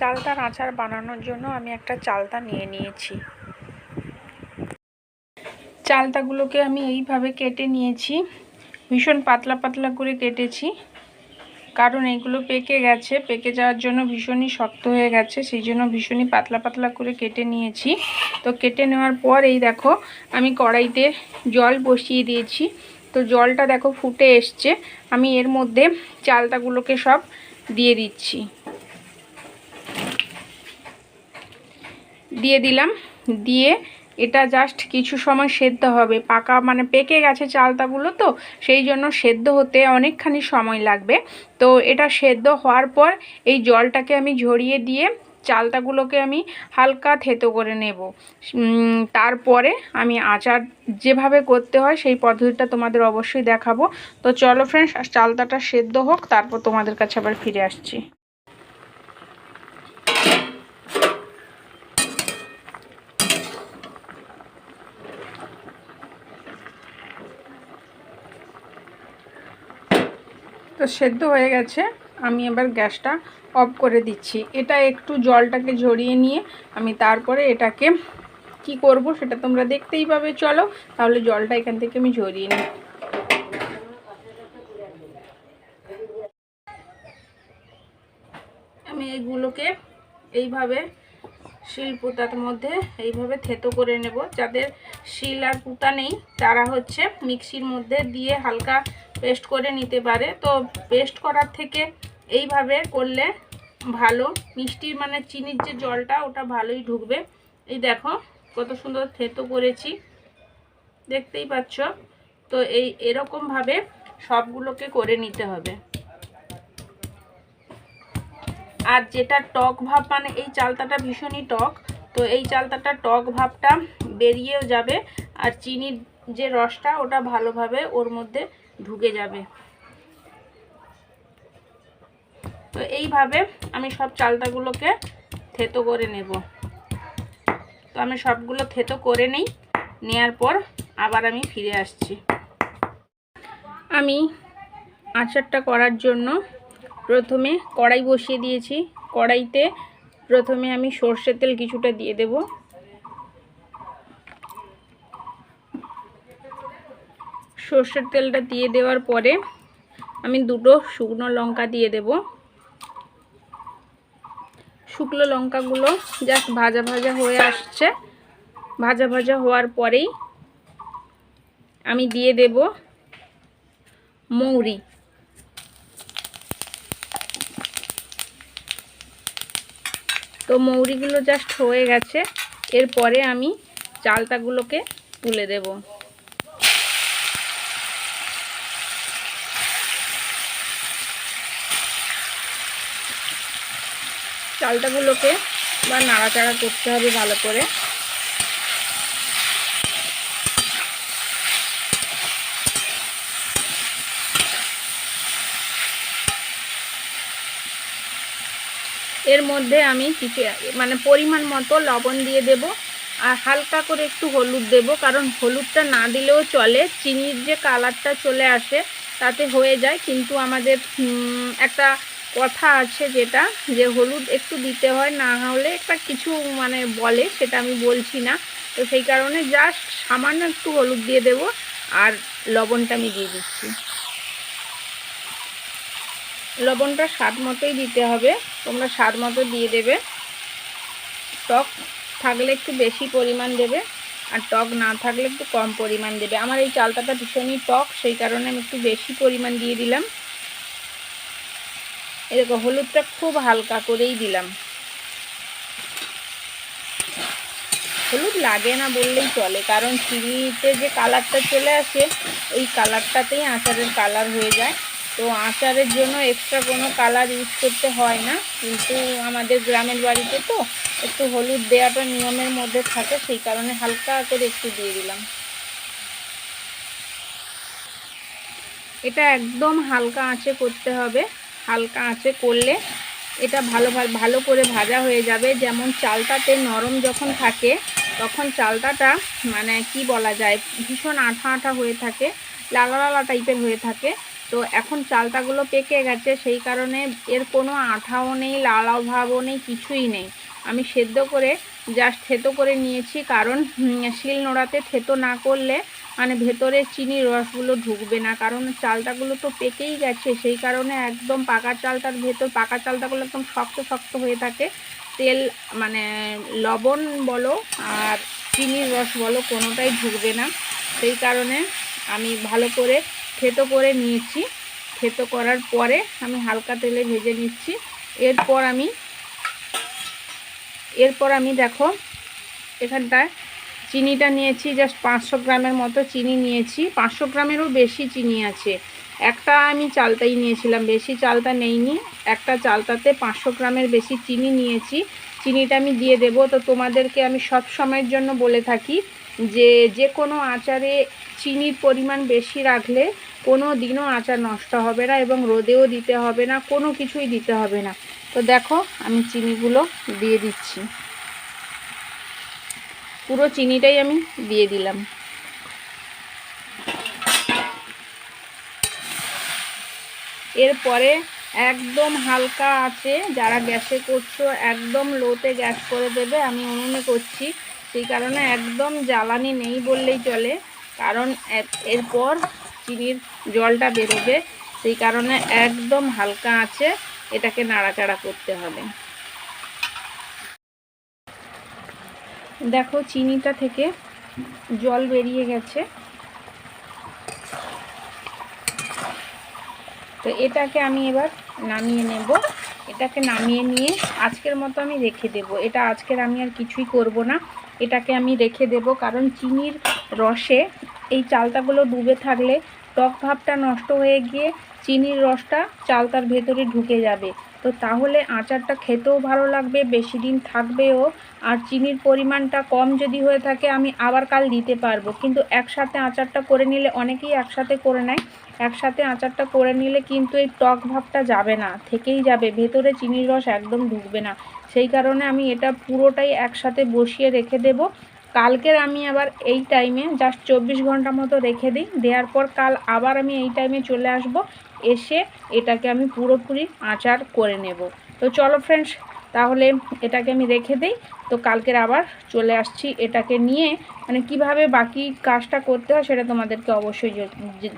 চালতার আচার বানানোর জন্য আমি একটা চালতা নিয়ে নিয়েছি। চালতাগুলোকে আমি এইভাবে কেটে নিয়েছি। ভীষণ পাতলা পাতলা করে কেটেছি। কারণ এইগুলো পেকে গেছে, পেকে যাওয়ার জন্য ভীষণই শক্ত হয়ে গেছে, সেই জন্য ভীষণই পাতলা পাতলা করে কেটে নিয়েছি। তো কেটে নেওয়ার পর এই দেখো, আমি কড়াইতে জল বসিয়ে দিয়েছি। তো জলটা দেখো ফুটে এসছে, আমি এর মধ্যে চালতাগুলোকে সব দিয়ে দিচ্ছি। দিয়ে দিলাম। দিয়ে এটা জাস্ট কিছু সময় সেদ্ধ হবে। পাকা মানে পেকে গেছে চালতাগুলো তো, সেই জন্য সেদ্ধ হতে অনেকখানি সময় লাগবে। তো এটা সেদ্ধ হওয়ার পর এই জলটাকে আমি ঝরিয়ে দিয়ে চালতাগুলোকে আমি হালকা থেতো করে নেব। তারপরে আমি আচার যেভাবে করতে হয় সেই পদ্ধতিটা তোমাদের অবশ্যই দেখাবো। তো চলো ফ্রেন্ডস চালতাটা সেদ্ধ হোক, তারপর তোমাদের কাছে আবার ফিরে আসছি। তো সেদ্ধ হয়ে গেছে, আমি এবার গ্যাসটা অফ করে দিচ্ছি। এটা একটু জলটাকে ঝরিয়ে নিয়ে আমি তারপরে এটাকে কি করব সেটা তোমরা দেখতেই পাবে, চলো। তাহলে জলটা এখান থেকে আমি ঝরিয়ে নিই। আমি এগুলোকে এইভাবে শিল পুতার মধ্যে এইভাবে থেতো করে নেব, যাদের শিল আর পুতা নেই, তারা হচ্ছে মিক্সির মধ্যে দিয়ে হালকা পেস্ট করে নিতে পারে। তো পেস্ট করার থেকে এইভাবে করলে ভালো। মিষ্টির মানে চিনির যে জলটা, ওটা ভালোই ঢুকবে। এই দেখো, কত সুন্দর থেতো করেছি। দেখতেই পাচ্ছ? তো এই এরকমভাবে সবগুলোকে করে নিতে হবে। আর যেটা টক ভাব মানে এই চালতাটা ভীষণই টক। তো এই চালতাটা টক ভাবটা বেরিয়েও যাবে। আর চিনির যে রসটা, ওটা ভালোভাবে ওর মধ্যে ঢুকে যাবে। তো এইভাবে আমি সব চালতাগুলোকে থেতো করে নেব। তো আমি সবগুলো থেতো করে নেই, নেয়ার পর আবার আমি ফিরে আসছি। আমি আচারটা করার জন্য প্রথমে কড়াই বসিয়ে দিয়েছি। কড়াইতে প্রথমে আমি সর্ষের তেল কিছুটা দিয়ে দেব। সর্ষের তেলটা দিয়ে দেওয়ার পরে আমি দুটো শুকনো লঙ্কা দিয়ে দেব। শুকনো লঙ্কাগুলো জাস্ট ভাজা ভাজা হয়ে আসছে। ভাজা ভাজা হওয়ার পরেই আমি দিয়ে দেব মৌরি। তো মৌরিগুলো জাস্ট হয়ে গেছে। এরপরে আমি চালতাগুলোকে তুলে দেব। চালতাগুলোকে বা নাড়াচাড়া করতে হবে ভালো করে। এর মধ্যে আমি কিছু মানে পরিমাণ মতো লবণ দিয়ে দেব আর হালকা করে একটু হলুদ দেব, কারণ হলুদটা না দিলেও চলে। চিনির যে কালারটা চলে আসে, তাতে হয়ে যায়। কিন্তু আমাদের একটা কথা আছে যেটা, যে হলুদ একটু দিতে হয়, না হলে একটা কিছু মানে বলে, সেটা আমি বলছি না। তো সেই কারণে জাস্ট সামান্য একটু হলুদ দিয়ে দেব, আর লবণটা আমি দিয়ে দিচ্ছি। লবণটা স্বাদ মতোই দিতে হবে, তোমরা স্বাদ মতো দিয়ে দেবে। টক থাকলে একটু বেশি পরিমাণ দেবে, আর টক না থাকলে একটু কম পরিমাণ দেবে। আমার এই চালতাটা ভীষণই টক, সেই কারণে আমি একটু বেশি পরিমাণ দিয়ে দিলাম। এরকম হলুদটা খুব হালকা করেই দিলাম। হলুদ লাগে না বললেই চলে, কারণ চিনিতে যে কালারটা চলে আসে, ওই কালারটাতেই আচারের কালার হয়ে যায়। তো আচারের জন্য এক্সট্রা কোনো কালার ইউজ করতে হয় না, কিন্তু আমাদের গ্রামের বাড়িতে তো একটু হলুদ দেওয়াটা নিয়মের মধ্যে থাকে, সেই কারণে হালকা করে একটু দিয়ে দিলাম। এটা একদম হালকা আঁচে করতে হবে। হালকা আঁচে করলে এটা ভালো ভালো করে ভাজা হয়ে যাবে। যেমন চালটাতে নরম যখন থাকে, তখন চালটাটা মানে কি বলা যায়, ভীষণ আঠা আঠা হয়ে থাকে, লালা লালা টাইপের হয়ে থাকে। তো এখন চালতাগুলো পেকে গেছে, সেই কারণে এর কোনো আঠাও নেই লালাও ভাবও নেই, কিছুই নেই। আমি সেদ্ধ করে জাস্ট থেতো করে নিয়েছি, কারণ শিল নোড়াতে থেতো না করলে মানে ভেতরে চিনির রসগুলো ঢুকবে না, কারণ চালতাগুলো তো পেকেই গেছে, সেই কারণে একদম পাকা চালটার ভেতর, পাকা চালতাগুলো একদম শক্ত শক্ত হয়ে থাকে। তেল মানে লবণ বলো আর চিনির রস বলো কোনোটাই ঢুকবে না, সেই কারণে আমি ভালো করে থেতো করে নিয়েছি। থেতো করার পরে আমি হালকা তেলে ভেজে নিচ্ছি। এরপর আমি এরপর আমি দেখো এখানটায় চিনিটা নিয়েছি জাস্ট পাঁচশো গ্রামের মতো চিনি নিয়েছি। পাঁচশো গ্রামেরও বেশি চিনি আছে। একটা আমি চালতাই নিয়েছিলাম, বেশি চালতা নেইনি। একটা চালতাতে পাঁচশো গ্রামের বেশি চিনি নিয়েছি। চিনিটা আমি দিয়ে দেব। তো তোমাদেরকে আমি সব সময়ের জন্য বলে থাকি যে যে কোনো আচারে চিনির পরিমাণ বেশি রাখলে কোনো দিনও আচার নষ্ট হবে না এবং রোদেও দিতে হবে না, কোনো কিছুই দিতে হবে না। তো দেখো, আমি চিনিগুলো দিয়ে দিচ্ছি। পুরো চিনিটাই আমি দিয়ে দিলাম। এরপরে একদম হালকা আছে, যারা গ্যাসে করছ একদম লোতে গ্যাস করে দেবে, আমি উনুনে করছি। সেই কারণে একদম জ্বালানি নেই বললেই চলে, কারণ এরপর চিনির জলটা বেরোবে। সেই কারণে একদম হালকা আছে, এটাকে নাড়াচাড়া করতে হবে। দেখো চিনিটা থেকে জল বেরিয়ে গেছে। তো এটাকে আমি এবার নামিয়ে নেব। এটাকে নামিয়ে নিয়ে আজকের মতো আমি রেখে দেব। এটা আজকের আমি আর কিছুই করব না। এটাকে আমি রেখে দেব কারণ চিনির রসে এই চালতাগুলো ডুবে থাকলে টক ভাবটা নষ্ট হয়ে গিয়ে চিনির রসটা চালতার ভেতরে ঢুকে যাবে। তো তাহলে আচারটা খেতেও ভালো লাগবে, বেশি দিন থাকবেও, আর চিনির পরিমাণটা কম যদি হয়ে থাকে আমি আবার কাল দিতে পারব। কিন্তু একসাথে আচারটা করে নিলে, অনেকেই একসাথে করে নেয়, একসাথে আচারটা করে নিলে কিন্তু এই টক ভাবটা যাবে না, থেকেই যাবে, ভেতরে চিনির রস একদম ঢুকবে না। সেই কারণে আমি এটা পুরোটাই একসাথে বসিয়ে রেখে দেব কালকের আমি আবার এই টাইমে জাস্ট চব্বিশ ঘণ্টা মতো রেখে দিই। দেওয়ার পর কাল আবার আমি এই টাইমে চলে আসব। এসে এটাকে আমি পুরোপুরি আচার করে নেব। তো চলো ফ্রেন্ডস তাহলে এটাকে আমি রেখে দিই। তো কালকের আবার চলে আসছি এটাকে নিয়ে। মানে কীভাবে বাকি কাজটা করতে হয় সেটা তোমাদেরকে অবশ্যই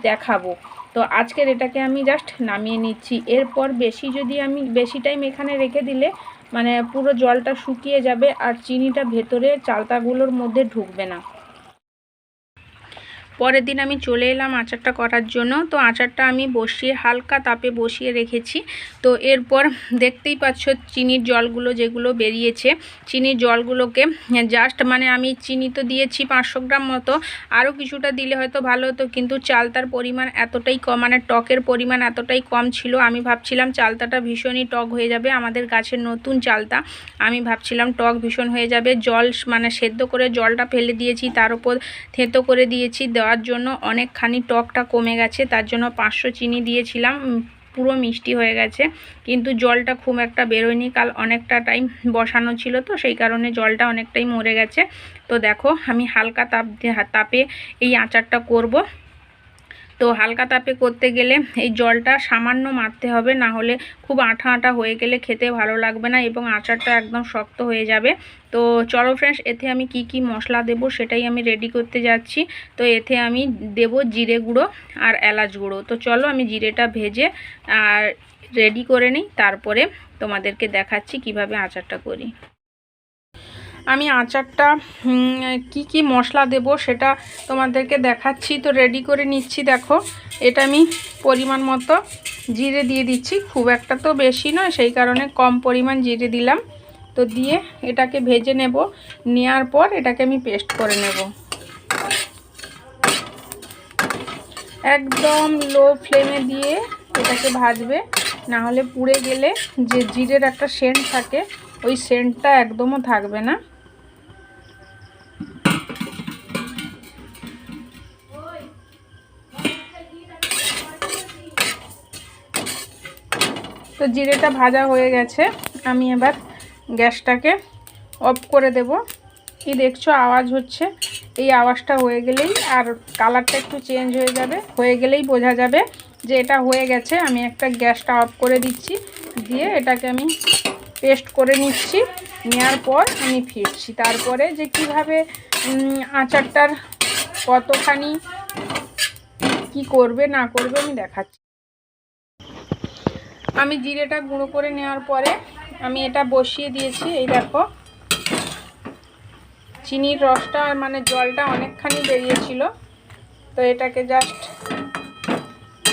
দেখাবো। তো আজকের এটাকে আমি জাস্ট নামিয়ে নিচ্ছি। এরপর বেশি যদি আমি, বেশি টাইম এখানে রেখে দিলে মানে পুরো জলটা শুকিয়ে যাবে আর চিনিটা ভেতরে চালতাগুলোর মধ্যে ঢুকবে না। পরের দিন আমি চলে এলাম আচারটা করার জন্য। তো আচারটা আমি বসিয়ে হালকা তাপে বসিয়ে রেখেছি। তো এরপর দেখতেই পাচ্ছ চিনির জলগুলো যেগুলো বেরিয়েছে। চিনির জলগুলোকে জাস্ট মানে আমি চিনি তো দিয়েছি পাঁচশো গ্রাম মতো। আরও কিছুটা দিলে হয়তো ভালো হতো, কিন্তু চালতার পরিমাণ এতটাই কম মানে টকের পরিমাণ এতটাই কম ছিল। আমি ভাবছিলাম চালতাটা ভীষণই টক হয়ে যাবে, আমাদের গাছের নতুন চালতা। আমি ভাবছিলাম টক ভীষণ হয়ে যাবে। জল মানে সেদ্ধ করে জলটা ফেলে দিয়েছি, তার উপর থেতো করে দিয়েছি। দেওয়ার জন্য অনেকখানি টকটা কমে গেছে, তার জন্য পাঁচশো চিনি দিয়েছিলাম পুরো মিষ্টি হয়ে গেছে। কিন্তু জলটা খুব একটা বেরোয়নি, কাল অনেকটা টাইম বসানো ছিল তো, সেই কারণে জলটা অনেকটাই মরে গেছে। তো দেখো, আমি হালকা তাপ তাপে এই আচারটা করব। তো হালকা তাপে করতে গেলে এই জলটা সামান্য মারতে হবে, না হলে খুব আঠা আঠা হয়ে গেলে খেতে ভালো লাগবে না এবং আচারটা একদম শক্ত হয়ে যাবে। তো চলো ফ্রেন্ডস এতে আমি কি কি মশলা দেব সেটাই আমি রেডি করতে যাচ্ছি। তো এতে আমি দেব জিরে গুঁড়ো আর এলাচ গুঁড়ো। তো চলো আমি জিরেটা ভেজে আর রেডি করে নিই, তারপরে তোমাদেরকে দেখাচ্ছি কীভাবে আচারটা করি। আমি আচারটা কি কি মশলা দেব সেটা তোমাদেরকে দেখাচ্ছি। তো রেডি করে নিচ্ছি, দেখো। এটা আমি পরিমাণ মতো জিরে দিয়ে দিচ্ছি। খুব একটা তো বেশি নয়, সেই কারণে কম পরিমাণ জিরে দিলাম। তো দিয়ে এটাকে ভেজে নেব। নেওয়ার পর এটাকে আমি পেস্ট করে নেব। একদম লো ফ্লেমে দিয়ে এটাকে ভাজবে। না হলে পুড়ে গেলে যে জিরের একটা সেন্ট থাকে, ওই সেন্টটা একদমও থাকবে না। তো জিরেটা ভাজা হয়ে গেছে। আমি এবার গ্যাসটাকে অফ করে দেব। কি দেখছ? আওয়াজ হচ্ছে। এই আওয়াজটা হয়ে গেলেই আর কালারটা একটু চেঞ্জ হয়ে যাবে। হয়ে গেলেই বোঝা যাবে যে এটা হয়ে গেছে। আমি একটা গ্যাসটা অফ করে দিচ্ছি। দিয়ে এটাকে আমি পেস্ট করে নিচ্ছি। নেওয়ার পর আমি ফিরছি। তারপরে যে কীভাবে আচারটার কতখানি কি করবে, না করবে আমি দেখাচ্ছি। আমি জিরেটা গুঁড়ো করে নেওয়ার পরে আমি এটা বসিয়ে দিয়েছি, এই দেখো। চিনির রসটা মানে জলটা অনেকখানি বেরিয়েছিল, তো এটাকে জাস্ট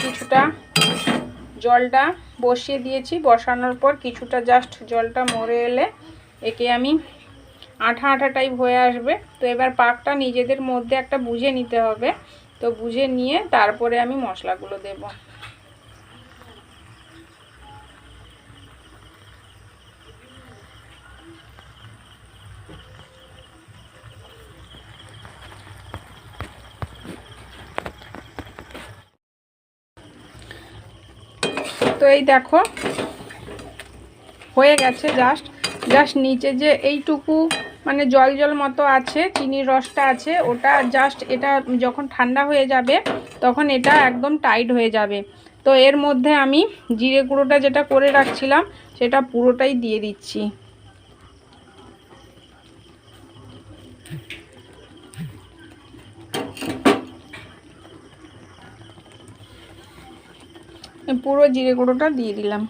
কিছুটা জলটা বসিয়ে দিয়েছি। বসানোর পর কিছুটা জাস্ট জলটা মরে এলে একে আমি আঠা আঠা টাইপ হয়ে আসবে। তো এবার পাকটা নিজেদের মধ্যে একটা বুঝে নিতে হবে। তো বুঝে নিয়ে তারপরে আমি মশলাগুলো দেব। তো এই দেখো, হয়ে গেছে জাস্ট জাস্ট নিচে যে এইটুকু মানে জল জল মতো আছে, চিনির রসটা আছে, ওটা জাস্ট এটা যখন ঠান্ডা হয়ে যাবে, তখন এটা একদম টাইট হয়ে যাবে। তো এর মধ্যে আমি জিরে গুঁড়োটা যেটা করে রাখছিলাম, সেটা পুরোটাই দিয়ে দিচ্ছি। পুরো জিরে গুঁড়োটা দিয়ে দিলাম।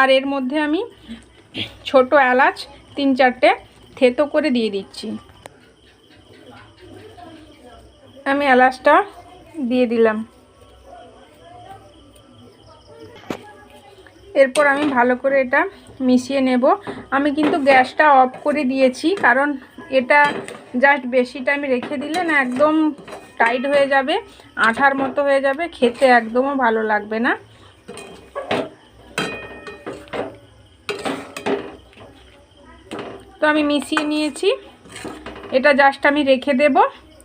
আর এর মধ্যে আমি ছোট এলাচ তিন চারটে থেতো করে দিয়ে দিচ্ছি। আমি এলাচটা দিয়ে দিলাম। এরপর আমি ভালো করে এটা মিশিয়ে নেব। আমি কিন্তু গ্যাসটা অফ করে দিয়েছি, কারণ এটা জাস্ট বেশি টাইম রেখে দিলে না একদম টাইট হয়ে যাবে, আঠার মতো হয়ে যাবে, খেতে একদমও ভালো লাগবে না। তো আমি মিশিয়ে নিয়েছি, এটা জাস্ট আমি রেখে দেব।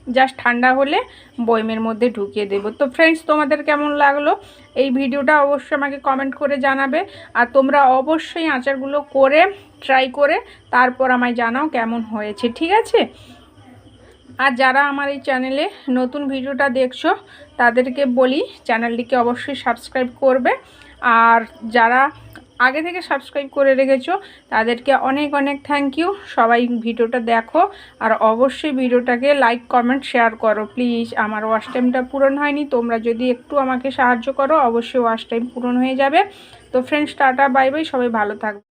জাস্ট ঠান্ডা হলে বয়মের মধ্যে ঢুকিয়ে দেব। তো ফ্রেন্ডস তোমাদের কেমন লাগল? এই ভিডিওটা অবশ্যই আমাকে কমেন্ট করে জানাবে। আর তোমরা অবশ্যই আচারগুলো করে ট্রাই করে তারপর আমায় জানাও কেমন হয়েছে, ঠিক আছে? আর যারা আমার এই চ্যানেলে নতুন ভিডিওটা দেখছ, তাদেরকে বলি চ্যানেলটিকে অবশ্যই সাবস্ক্রাইব করবে। আর যারা আগে থেকে সাবস্ক্রাইব করে রেখেছো, তাদেরকে অনেক অনেক থ্যাংক ইউ সবাই ভিডিওটা দেখো আর অবশ্যই ভিডিওটাকে লাইক কমেন্ট শেয়ার করো প্লিজ আমার ওয়াশ টাইমটা পূরণ হয়নি, তোমরা যদি একটু আমাকে সাহায্য করো, অবশ্যই ওয়াশ টাইম পূরণ হয়ে যাবে। তো ফ্রেন্ডস টাটা বাই বাই সবাই ভালো থাকবে।